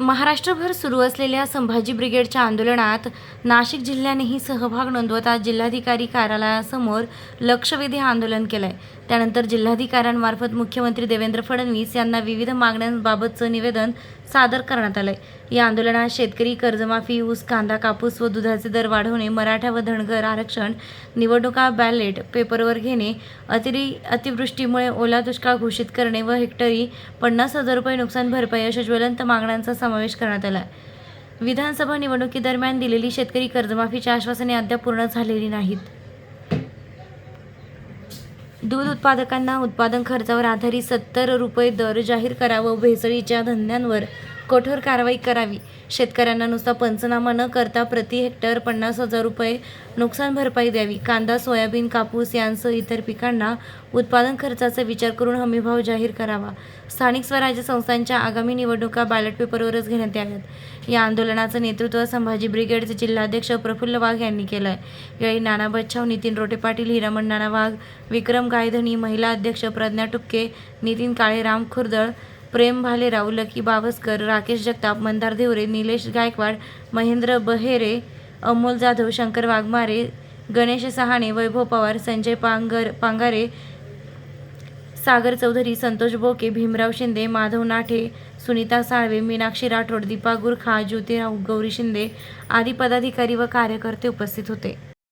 महाराष्ट्रभर सुरू असलेल्या संभाजी ब्रिगेडच्या आंदोलनात नाशिक जिल्ह्यानेही सहभाग नोंदवत आज जिल्हाधिकारी कार्यालयासमोर लक्षवेधी आंदोलन केलं आहे त्यानंतर जिल्हाधिकाऱ्यांमार्फत मुख्यमंत्री देवेंद्र फडणवीस यांना विविध मागण्यांबाबतचं निवेदन सादर करण्यात आलंय. या आंदोलनात शेतकरी कर्जमाफी ऊस कांदा कापूस व दुधाचे दर वाढवणे मराठा व धनगर आरक्षण निवडणुका बॅलेट पेपरवर घेणे अतिरि अतिवृष्टीमुळे ओला दुष्काळ घोषित करणे व हेक्टरी पन्नास हजार रुपये नुकसान भरपाई अशा ज्वलंत मागण्यांचा समावेश करण्यात आला आहे विधानसभा निवडणुकीदरम्यान दिलेली शेतकरी कर्जमाफीची आश्वासने अद्याप पूर्ण झालेली नाहीत. दूध उत्पादकांना उत्पादन खर्चावर आधारित सत्तर रुपये दर जाहीर करावा व भेसळीच्या धंद्यांवर कठोर कारवाई करावी. शेतकऱ्यांना नुसता पंचनामा न करता प्रति हेक्टर पन्नास हजार रुपये नुकसान भरपाई द्यावी. कांदा सोयाबीन कापूस यांसह इतर पिकांना उत्पादन खर्चाचा विचार करून हमीभाव जाहीर करावा. स्थानिक स्वराज्य संस्थांच्या आगामी निवडणुका बॅलेट पेपरवरच घेण्यात याव्यात. या आंदोलनाचं नेतृत्व संभाजी ब्रिगेडचे जिल्हाध्यक्ष प्रफुल्ल वाघ यांनी केलं आहे यावेळी नाना बच्छाव नितीन रोटे पाटील हिरामण नाना वाघ विक्रम गायधनी महिला अध्यक्ष प्रज्ञा टुपके नितीन काळे राम खुर्दळ प्रेम भालेराव लकी बावस्कर राकेश जगताप मंदार देवरे निलेश गायकवाड महेंद्र बहेरे अमोल जाधव शंकर वाघमारे गणेश सहाणे वैभव पवार संजय पांगर पांगारे सागर चौधरी संतोष बोके भीमराव शिंदे माधव नाठे सुनीता साळवे मीनाक्षी राठोड दीपा गुरखा ज्योतिराव गौरी शिंदे आदी पदाधिकारी व कार्यकर्ते उपस्थित होते.